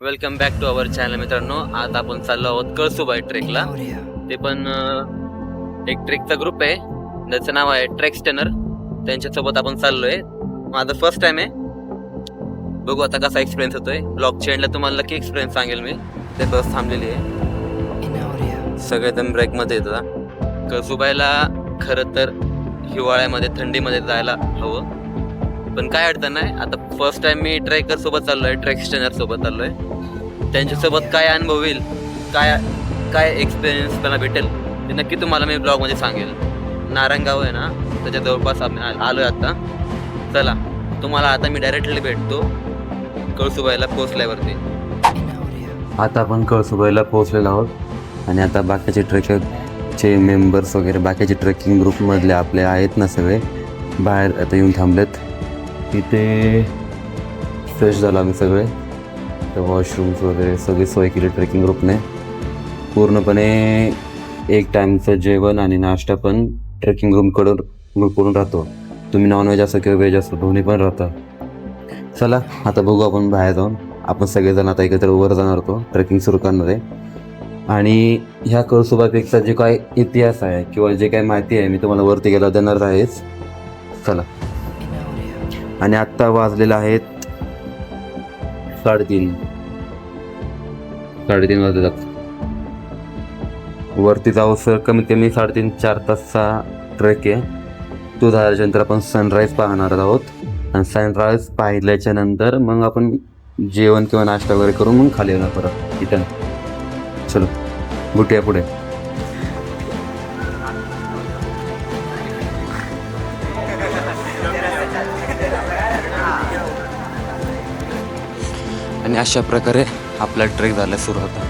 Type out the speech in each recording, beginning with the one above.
Welcome back to our channel मित्रांनो. आज आपण चाललो आहोत कळसुबाई ट्रेकला ते पण एक ट्रेकचा ग्रुप आहे. ज्याचं नाव आहे ट्रेक स्टेनर त्यांच्यासोबत आपण चाललोय. माझा फर्स्ट टाइम आहे. बघू आता कसा एक्सपिरियन्स होतोय. ब्लॉग चेंडला तुम्हाला नक्की एक्सपिरियन्स सांगेल मी. ते बस थांबलेली आहे. सगळेजण ब्रेकमध्ये येतात कळसुबाईला खरं तर हिवाळ्यामध्ये थंडीमध्ये जायला हवं. पण काय अडचण नाही. आता फर्स्ट टाइम मी ट्रेकर सोबत चाललोय ट्रेक स्टेनर सोबत चाललोय. त्यांच्यासोबत काय अनुभव होईल काय काय एक्सपिरियन्स मला भेटेल ते नक्की तुम्हाला मी ब्लॉगमध्ये सांगेल. नारंगाव आहे ना त्याच्या जवळपास आम्ही आ- आलोय आता. चला तुम्हाला आता मी डायरेक्टली भेटतो कळसुबाईला पोचल्यावरती आता आपण कळसुबाईला पोहोचलेलो आहोत आणि आता बाकीचे ट्रेकरचे मेंबर्स वगैरे बाकीचे ट्रेकिंग ग्रुपमधले आपले आहेत ना सगळे बाहेर आता येऊन थांबलेत. इथे फ्रेश झालो आम्ही सगळे. तर वॉशरूम्स वगैरे सगळी सोय केली ट्रेकिंग ग्रुपने पूर्णपणे एक टाईमचं जेवण आणि नाश्ता पण ट्रेकिंग रूमकडून ग्रुपकडून राहतो. तुम्ही नॉनव्हेज असो किंवा व्हेज असो दोन्ही पण राहता चला आता बघू आपण बाहेर जाऊन. आपण सगळेजण आता एकत्र वर जाणार होतो ट्रेकिंग सुरू करणार आहे. आणि ह्या कळसुबापेक्षा जे काय इतिहास आहे किंवा जे काय माहिती आहे मी तुम्हाला वरती गेला देणार आहेच. चला. आणि आत्ता वाजलेलं आहेत साडेतीन. साडेतीन वाजलेत वरती जाऊ सर कमीत कमी साडेतीन चार तासचा ट्रेक आहे. तो झाल्याच्यानंतर आपण सनराईज पाहणार आहोत. आणि सनराईज पाहिल्याच्या नंतर मग आपण जेवण किंवा नाश्ता वगैरे करून मग खाली येणार परत. इथं. चलो. भेटूया पुढे. आणि अशा प्रकारे आपला ट्रेक झाला सुरू होता.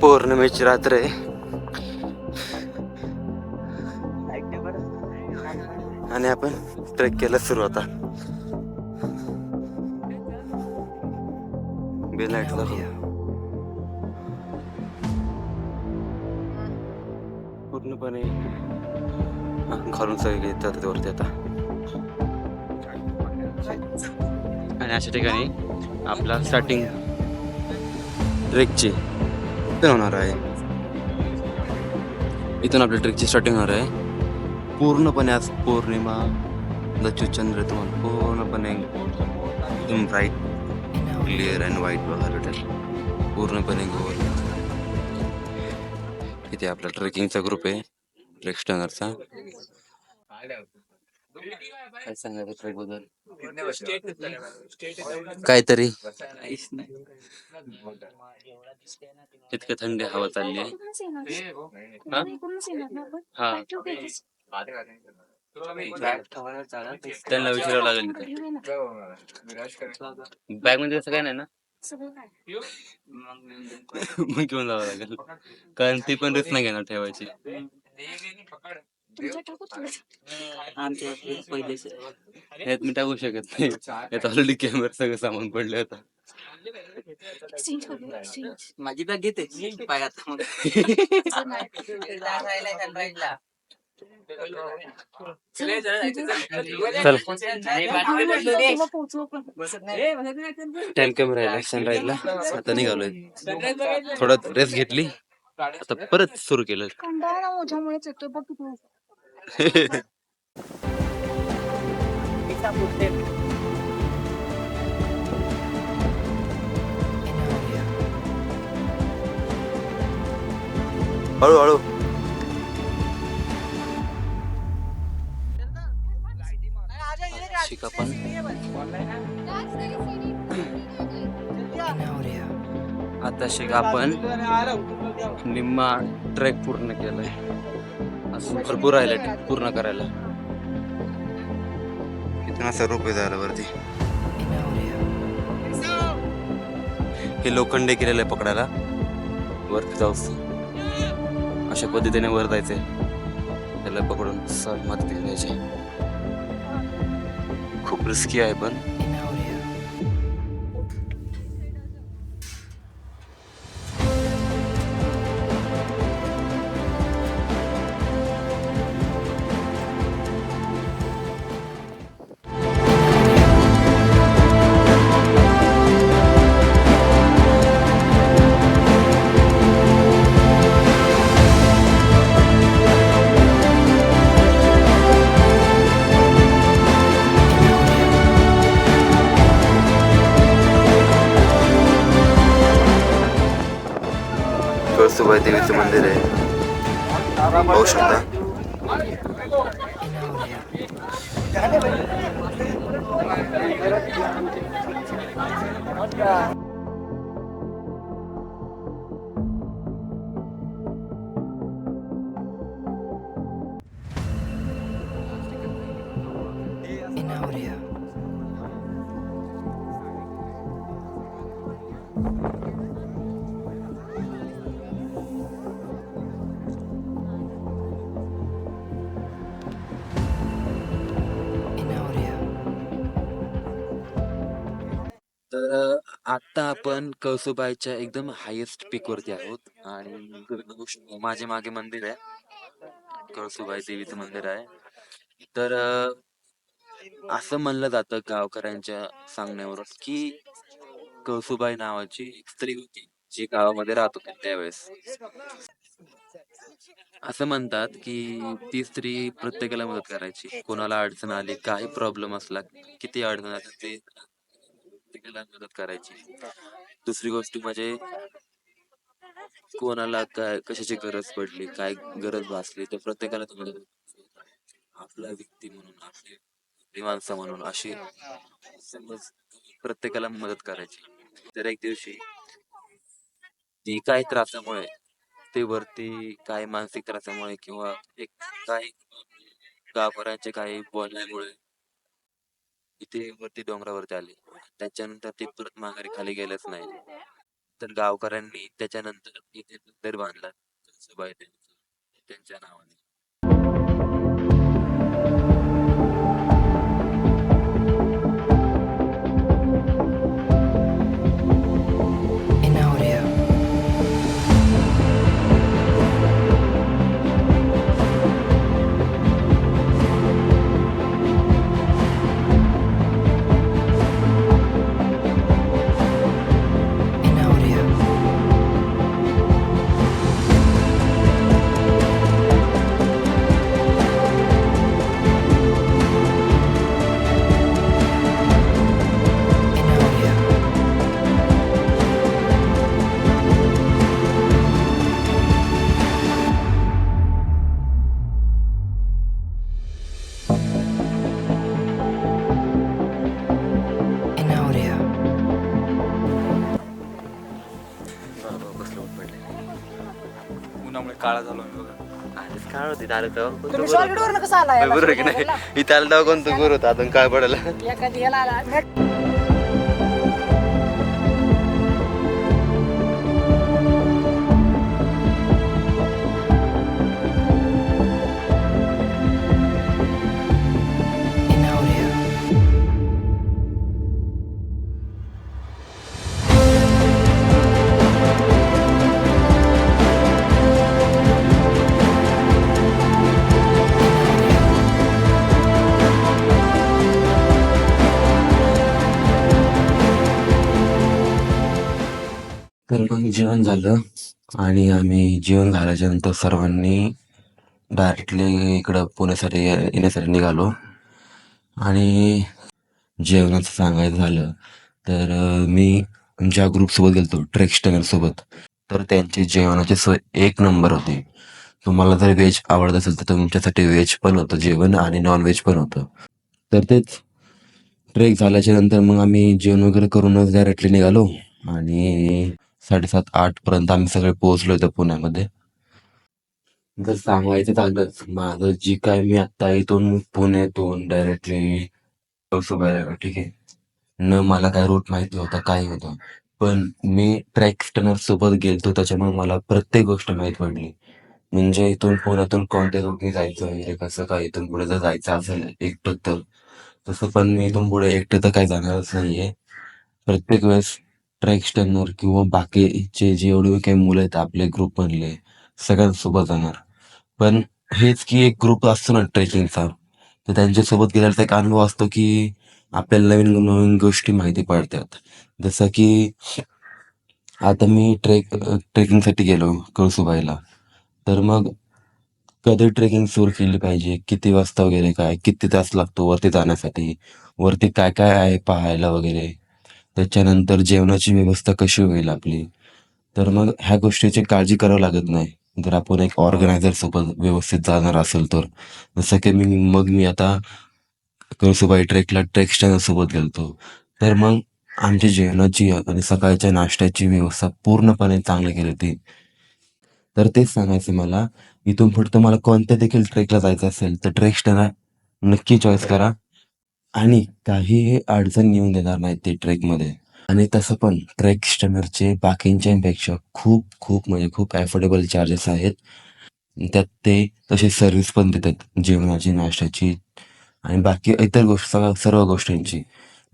पौर्णिमेची रात्र आहे आणि आपण ट्रेक केला सुरू लाइट पूर्णपणे घालून सगळे येतात वरती आता. आणि अशा ठिकाणी आपला स्टार्टिंग ट्रेकची होणार आहे. इथून आपल्या ट्रेकची स्टार्टिंग होणार आहे. पूर्णपणे आज पौर्णिमा. लचूचंद्र तुम्हाला पूर्णपणे एकदम ब्राईट क्लिअर अँड व्हाईट बघायला भेटेल पूर्णपणे गोल इथे आपला ट्रेकिंगचा ग्रुप आहे. ट्रेक स्टनरचा काय सांगायचं ट्रेकबद्दल? काहीतरी. इतकं थंडी हवा चालली आहे. हा? त्यांना विचारावं लागेल बॅगमध्ये असं काय नाही ना? मग घेऊन जावं लागेल. कारण ती पण रिस्क नाही घेणार ठेवायची. यात मी टाकू शकत नाही. यात ऑलरेडी कॅमेरा सगळं सामान पडले आता. माझी बॅग घेते. पायात मग. चल टाइम कमी राहिला. सनराईजला आता निघालोय. थोडं रेस्ट घेतली. आता परत सुरू केलं. हळूहळू. शिका पण आता शिका आपण निम्मा ट्रॅक पूर्ण केलाय. असं भरपूर राहिलं पूर्ण करायला. किती असं रुपये झालं वरती. हे लोखंडे केलेलं आहे पकडायला. वरती जाऊस अशा पद्धतीने वर जायचंय. त्याला पकडून सर मदत घ्यायची खूप रिस्की आहे पण देवीचं मंदिर आहे पाहू शकता In audio. तर आता आपण कळसुबाईच्या एकदम हायेस्ट पीक वरती आहोत आणि हो, माझे मागे मंदिर आहे. कळसुबाई देवीचं मंदिर आहे. तर असं म्हणलं जातं गावकऱ्यांच्या सांगण्यावरून की कळसुबाई नावाची एक स्त्री होती जी गावामध्ये राहत होती त्यावेळेस. असं म्हणतात की ती स्त्री प्रत्येकाला मदत करायची. कोणाला अडचण आली काही प्रॉब्लेम असला किती अडचण आली ते प्रत्येकाला मदत करायची. दुसरी गोष्ट म्हणजे कोणाला काय कशाची गरज पडली काय गरज भासली तर प्रत्येकाला ती मदत आपला व्यक्ती म्हणून आपली माणसं म्हणून अशी समज प्रत्येकाला मदत करायची. तर एक दिवशी ती काही त्रासामुळे ते वरती काही मानसिक त्रासामुळे किंवा एक काही गावकऱ्यांचे काही बोलण्यामुळे इथे वरती डोंगरावरती आले. त्याच्यानंतर ते परत माघारी खाली गेलंच नाही तर गावकऱ्यांनी त्याच्यानंतर इथे मंदिर बांधला. त्यांच्या नावाने. उन्हामुळे काळा झालो मी बघा. आधीच काय होती आलं तेव्हा कोणतं तुम्ही गोर होतं? सॉलिडवर कसं आलाय बरोबर आहे की नाही? इथं आलं तेव्हा कोणतं गोर होतं? अजून काय पडेल एखादी आला. जेवण झालं आणि आम्ही जेवण झाल्याच्यानंतर सर्वांनी डायरेक्टली इकडं पुण्यासाठी येण्यासाठी निघालो. आणि जेवणाचं सांगायचं झालं तर मी ज्या ग्रुपसोबत गेलो ट्रेक सोबत. तर त्यांची जेवणाची सोय एक नंबर होती. तुम्हाला जर व्हेज आवडत असेल तर तुमच्यासाठी व्हेज पण होतं जेवण आणि नॉन व्हेज पण होतं. तर तेच ट्रेक झाल्याच्यानंतर मग आम्ही जेवण वगैरे करूनच डायरेक्टली निघालो. आणि साडेसात आठ पर्यंत आम्ही सगळे पोहोचलो होतो पुण्यामध्ये. जर सांगायचं झालंच माझं जी काय मी आता इथून पुण्यातून डायरेक्टली ठीक आहे. न मला काय रूट माहिती होता काय होतं. पण मी ट्रॅक स्टनर सोबत गेलतो त्याच्यामुळे मला प्रत्येक गोष्ट माहीत पडली. म्हणजे इथून पुण्यातून कोणत्या रूटने जायचं वगैरे कसं काय इथून पुढे जर जायचं असेल एकटं तर. तसं पण मी इथून पुढे एकटं तर काही जाणारच नाहीये. प्रत्येक वेळेस ट्रॅक स्टॅनर किंवा बाकीचे जेवढे काही मुलं आहेत आपले ग्रुप मधले सगळ्यांसोबत जाणार. पण हेच की एक ग्रुप असतो ना ट्रेकिंगचा तर त्यांच्यासोबत गेल्याचा एक अनुभव असतो की आपल्याला नवीन नवीन गोष्टी माहिती पडतात. जसं की आता मी ट्रेक ट्रेकिंगसाठी गेलो कळसुबाईला. तर मग कधी ट्रेकिंग सुरू केली पाहिजे? किती वाजता वगैरे काय? किती तास लागतो वरती जाण्यासाठी? वरती काय काय आहे पाहायला वगैरे? त्याच्यानंतर जेवणाची व्यवस्था कशी होईल आपली? तर मग ह्या गोष्टीची काळजी करावं लागत नाही. जर आपण एक ऑर्गनायझर सोबत व्यवस्थित जाणार असेल तर. जसं की मी मग मी आता कळसुबाई ट्रेकला ट्रेक सोबत गेलतो. तर मग आमची जेवणाची आणि सकाळच्या नाश्त्याची व्यवस्था पूर्णपणे चांगली केली होती तर तेच सांगायचं मला इथून पुढे तुम्हाला कोणत्या देखील ट्रेकला जायचं असेल तर ट्रेक स्टँड नक्की चॉईस करा. आणि काहीही अडचण येऊन देणार नाही ते ट्रेकमध्ये. आणि तसं पण ट्रेक स्टनरचे बाकींच्यापेक्षा खूप खूप म्हणजे खूप ॲफोर्डेबल चार्जेस आहेत. त्यात ते तसे सर्व्हिस पण देतात जेवणाची नाश्त्याची आणि बाकी इतर गोष्ट सर्व गोष्टींची.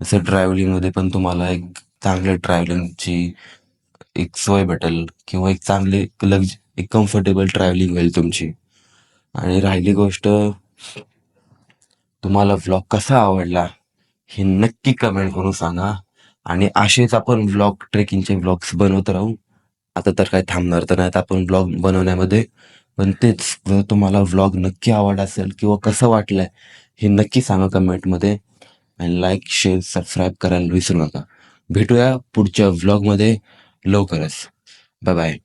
जसं ट्रॅव्हलिंगमध्ये पण तुम्हाला एक चांगल्या ट्रॅव्हलिंगची एक सोय भेटेल किंवा एक चांगली लग्ज एक कम्फर्टेबल ट्रॅव्हलिंग होईल तुमची. आणि राहिली गोष्ट तुम्हाला व्लॉग कसा आवडला हे नक्की कमेंट करून सांगा. आणि असेच आपण व्लॉग ट्रेकिंगचे व्लॉग्स बनवत राहू. आता तर काय थांबणार तर नाही आपण व्लॉग बनवण्यामध्ये. पण तेच जर तुम्हाला व्लॉग नक्की आवड असेल किंवा कसं वाटलंय हे नक्की सांगा कमेंटमध्ये आणि लाईक शेअर सबस्क्राईब करायला विसरू नका. भेटूया पुढच्या व्लॉगमध्ये लवकरच. Bye bye